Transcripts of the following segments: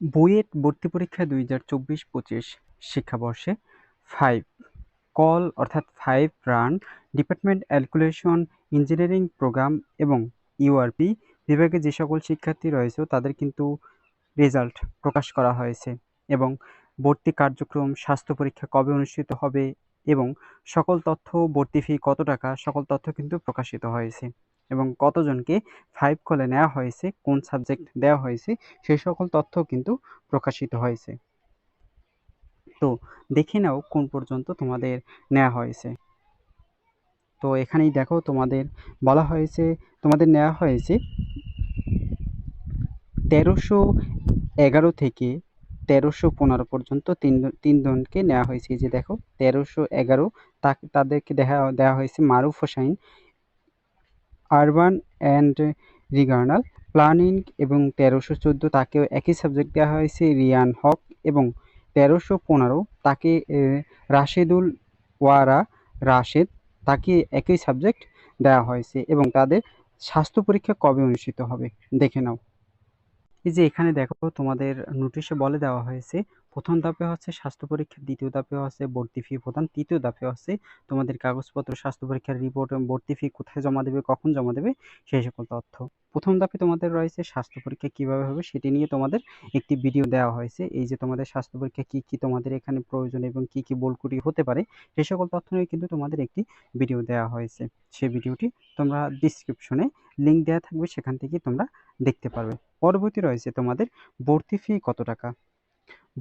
বুয়েট ভর্তি পরীক্ষা দুই হাজার চব্বিশ পঁচিশ শিক্ষাবর্ষে ফাইভ কল অর্থাৎ five run department calculation engineering program এবং ইউআরপি বিভাগে যে সকল শিক্ষার্থী রয়েছে তাদের কিন্তু রেজাল্ট প্রকাশ করা হয়েছে এবং ভর্তি কার্যক্রম, স্বাস্থ্য পরীক্ষা কবে অনুষ্ঠিত হবে এবং সকল তথ্য, ভর্তি ফি কত টাকা, সকল তথ্য কিন্তু প্রকাশিত হয়েছে। এবং কতজনকে ফাইভ কলে নেওয়া হয়েছে, কোন সাবজেক্ট দেওয়া হয়েছে সেই সকল তথ্য কিন্তু প্রকাশিত হয়েছে। তো দেখে নাও কোন পর্যন্ত তোমাদের নেওয়া হয়েছে। তো এখানেই দেখো তোমাদের বলা হয়েছে, তোমাদের নেওয়া হয়েছে তেরোশো এগারো থেকে তেরোশো পনেরো পর্যন্ত তিন, তিনজনকে নেওয়া হয়েছে। যে দেখো, তেরোশো এগারো তাকে, তাদেরকে দেখা দেওয়া হয়েছে Maruf Hossain urban and regional planning এবং তেরোশো চোদ্দ তাকেও একই সাবজেক্ট দেওয়া হয়েছে রিয়ান হক এবং তেরোশো পনেরো তাকে রাশেদুল ওয়ারা রাশেদ তাকে একই সাবজেক্ট দেওয়া হয়েছে এবং তাদের স্বাস্থ্য পরীক্ষা কবে অনুষ্ঠিত হবে? দেখে নাও। এই যে এখানে দেখো তোমাদের নোটিশে বলে দেওয়া হয়েছে প্রথম ধাপে হচ্ছে স্বাস্থ্য পরীক্ষা, দ্বিতীয় ধাপে হচ্ছে ভর্তি ফি প্রদান, তৃতীয় ধাপে হচ্ছে তোমাদের কাগজপত্র, স্বাস্থ্য পরীক্ষার রিপোর্ট ভর্তি ফি কোথায় জমা দেবে, কখন জমা দেবে, সেই সকল তথ্য। প্রথম ধাপে তোমাদের রয়েছে স্বাস্থ্য পরীক্ষা কীভাবে হবে সেটি নিয়ে তোমাদের একটি ভিডিও দেওয়া হয়েছে। এই যে তোমাদের স্বাস্থ্য পরীক্ষা কি কি তোমাদের এখানে প্রয়োজন এবং কি কি বলকুটি হতে পারে, সেই সকল তথ্য নিয়ে কিন্তু তোমাদের একটি ভিডিও দেওয়া হয়েছে। সেই ভিডিওটি তোমরা ডিসক্রিপশনে লিঙ্ক দেওয়া থাকবে, সেখান থেকে তোমরা দেখতে পারবে। পরবর্তী রয়েছে তোমাদের ভর্তি ফি কত টাকা?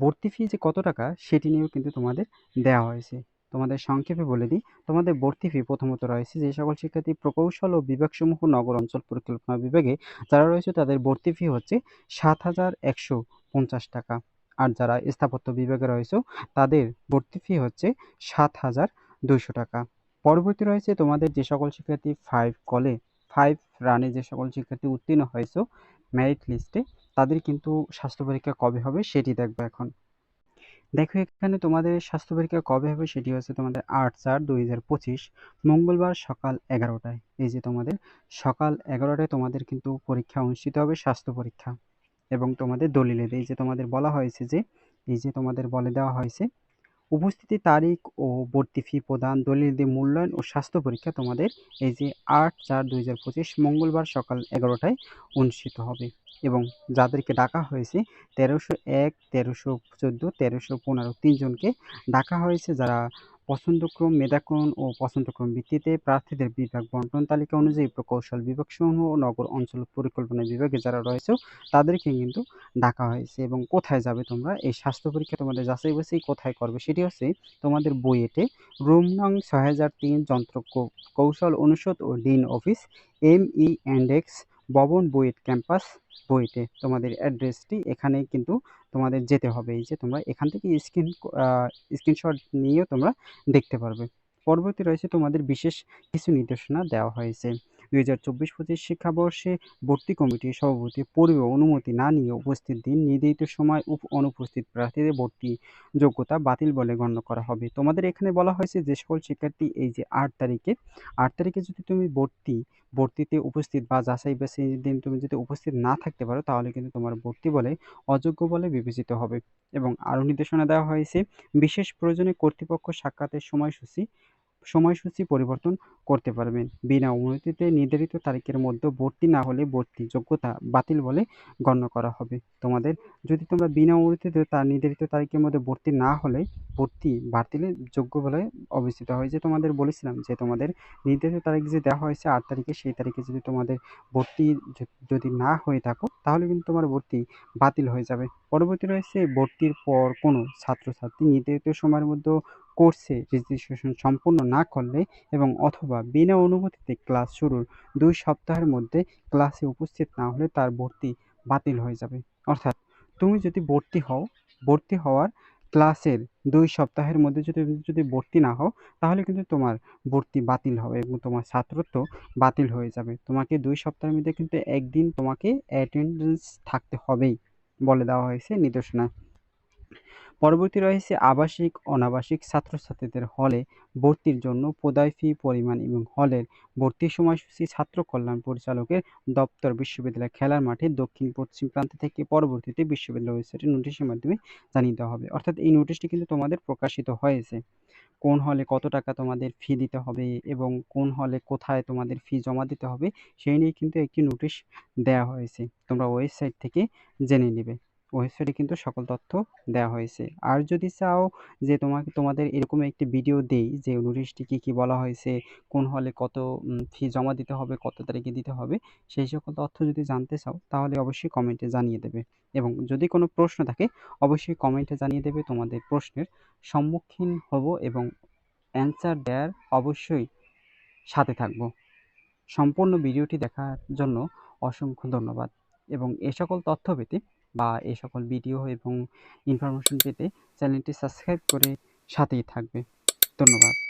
ভর্তি ফি যে কত টাকা, সেটি নিয়েও কিন্তু তোমাদের দেওয়া হয়েছে। তোমাদের সংক্ষেপে বলে দিই, তোমাদের ভর্তি ফি প্রথমত রয়েছে যে সকল শিক্ষার্থী প্রকৌশল ও বিভাগসমূহ নগর অঞ্চল পরিকল্পনা বিভাগে যারা রয়েছে, তাদের ভর্তি ফি হচ্ছে সাত হাজার একশো পঞ্চাশ টাকা। আর যারা স্থাপত্য বিভাগে রয়েছে, তাদের ভর্তি ফি হচ্ছে সাত হাজার দুইশো টাকা। পরবর্তী রয়েছে তোমাদের যে সকল শিক্ষার্থী ফাইভ কলে ফাইভ রানে যে সকল শিক্ষার্থী উত্তীর্ণ হয়েছে মেরিট লিস্টে তাদের কিন্তু স্বাস্থ্য পরীক্ষা কবে হবে সেটি দেখব এখন। দেখো, এখানে তোমাদের স্বাস্থ্য পরীক্ষা কবে হবে সেটি হচ্ছে তোমাদের আট চার দুই হাজার পঁচিশ, মঙ্গলবার সকাল এগারোটায়। এই যে তোমাদের সকাল এগারোটায় তোমাদের কিন্তু পরীক্ষা অনুষ্ঠিত হবে স্বাস্থ্য পরীক্ষা। এবং তোমাদের দলিলের, এই যে তোমাদের বলা হয়েছে যে, এই যে তোমাদের বলে দেওয়া হয়েছে উপস্থিতি, তারিখ ও ভর্তি ফি প্রদান দলিল দিয়ে মূল্যায়ন ও স্বাস্থ্য পরীক্ষা তোমাদের এই যে আট চার দুই হাজার পঁচিশ মঙ্গলবার সকাল এগারোটায় অনুষ্ঠিত হবে এবং যাদেরকে ডাকা হয়েছে তেরোশো এক, তেরোশো চোদ্দ, তেরোশো পনেরো তিনজনকে ডাকা হয়েছে। যারা পছন্দক্রম মেধাক্রম ও পছন্দক্রম ভিত্তিতে প্রার্থীদের বিভাগ বন্টন তালিকা অনুযায়ী প্রকৌশল বিভাগসমূহ ও নগর অঞ্চল পরিকল্পনা বিভাগে যারা রয়েছে, তাদেরকে কিন্তু ডাকা হয়েছে। এবং কোথায় যাবে তোমরা? এই স্বাস্থ্য পরীক্ষা তোমাদের যাচাই বাছাই কোথায় করবে? সেটি হচ্ছে তোমাদের বইয়েতে রুম নং ছয় হাজার তিন যন্ত্র কৌশল অনুষদ ও dean office, M E X ভবন বুয়েট ক্যাম্পাস বইতে তোমাদের অ্যাড্রেসটি এখানে কিন্তু তোমাদের যেতে হবে। এই যে তোমরা এখান থেকে স্ক্রিন স্ক্রিনশট নিয়েও তোমরা দেখতে পারবে। পরবর্তী রয়েছে তোমাদের বিশেষ কিছু নির্দেশনা দেওয়া হয়েছে। দুই হাজার চব্বিশ পঁচিশ শিক্ষাবর্ষে ভর্তি কমিটির সভাপতি পূর্বে অনুমতি না নিয়ে উপস্থিত দিন নির্ধারিত সময় উপ অনুপস্থিত প্রার্থীদের ভর্তি যোগ্যতা বাতিল বলে গণ্য করা হবে। তোমাদের এখানে বলা হয়েছে যে সকল শিক্ষার্থী এই যে আট তারিখে আট তারিখে যদি তুমি ভর্তি, ভর্তিতে উপস্থিত বা যাচাই বাছাই দিন তুমি যদি উপস্থিত না থাকতে পারো, তাহলে কিন্তু তোমার ভর্তি বলে অযোগ্য বলে বিবেচিত হবে। এবং আরও নির্দেশনা দেওয়া হয়েছে, বিশেষ প্রয়োজনে কর্তৃপক্ষ সাক্ষাতের সময়সূচি সময়সূচি পরিবর্তন করতে পারবেন। বিনা অনুমতিতে নির্ধারিত তারিখের মধ্যে ভর্তি না হলে ভর্তি যোগ্যতা বাতিল বলে গণ্য করা হবে। তোমাদের, যদি তোমরা বিনা অনুমতিতে তার নির্ধারিত তারিখের মধ্যে ভর্তি না হলে ভর্তি বাতিলের যোগ্য বলে অবস্থিত হয়। যে তোমাদের বলেছিলাম যে তোমাদের নির্ধারিত তারিখ যে দেওয়া হয়েছে আট তারিখে, সেই তারিখে যদি তোমাদের ভর্তি যদি না হয়ে থাকো, তাহলে কিন্তু তোমার ভর্তি বাতিল হয়ে যাবে। পরবর্তী রয়েছে ভর্তির পর কোনো ছাত্রছাত্রী নির্ধারিত সময়ের মধ্যে কোর্সে রেজিস্ট্রেশন সম্পূর্ণ না করলে এবং অথবা বিনা অনুমতিতে ক্লাস শুরুর দুই সপ্তাহের মধ্যে ক্লাসে উপস্থিত না হলে তার ভর্তি বাতিল হয়ে যাবে। অর্থাৎ তুমি যদি ভর্তি হও, ভর্তি হওয়ার ক্লাসের দুই সপ্তাহের মধ্যে যদি যদি ভর্তি না হও, তাহলে কিন্তু তোমার ভর্তি বাতিল হবে এবং তোমার ছাত্রত্ব বাতিল হয়ে যাবে। তোমাকে দুই সপ্তাহের মধ্যে কিন্তু একদিন তোমাকে অ্যাটেন্ডেন্স থাকতে হবেই বলে দেওয়া হয়েছে নির্দেশনা পরবর্তী রয়েছে আবাসিক, অনাবাসিক ছাত্রছাত্রীদের হলে ভর্তির জন্য প্রদায় ফি পরিমাণ এবং হলের ভর্তির সময়সূচি ছাত্র কল্যাণ পরিচালকের দপ্তর বিশ্ববিদ্যালয় খেলার মাঠে দক্ষিণ, পশ্চিম প্রান্ত থেকে পরবর্তীতে বিশ্ববিদ্যালয় ওয়েবসাইটে নোটিশের মাধ্যমে জানিয়ে দেওয়া হবে। অর্থাৎ এই নোটিশটি কিন্তু তোমাদের প্রকাশিত হয়েছে। কোন হলে কত টাকা তোমাদের ফি দিতে হবে এবং কোন হলে কোথায় তোমাদের ফি জমা দিতে হবে, সেই নিয়ে কিন্তু একটি নোটিশ দেওয়া হয়েছে। তোমরা ওয়েবসাইট থেকে জেনে নেবে। ওয়েবসাইটে কিন্তু সকল তথ্য দেওয়া হয়েছে। আর যদি চাও যে তোমাকে, তোমাদের এরকম একটি ভিডিও দেই যে নোটিশটি কী কী বলা হয়েছে, কোন হলে কত ফি জমা দিতে হবে, কত তারিখে দিতে হবে, সেই সকল তথ্য যদি জানতে চাও, তাহলে অবশ্যই কমেন্টে জানিয়ে দেবে। এবং যদি কোনো প্রশ্ন থাকে, অবশ্যই কমেন্টে জানিয়ে দেবে তোমাদের প্রশ্নের। সম্মুখীন হব এবং অ্যান্সার দেওয়ার অবশ্যই সাথে থাকব। সম্পূর্ণ ভিডিওটি দেখার জন্য অসংখ্য ধন্যবাদ। এবং এ সকল তথ্য পেতে বা এই সকল ভিডিও এবং ইনফরমেশন পেতে চ্যানেলটি সাবস্ক্রাইব করে সাথেই থাকবে। ধন্যবাদ।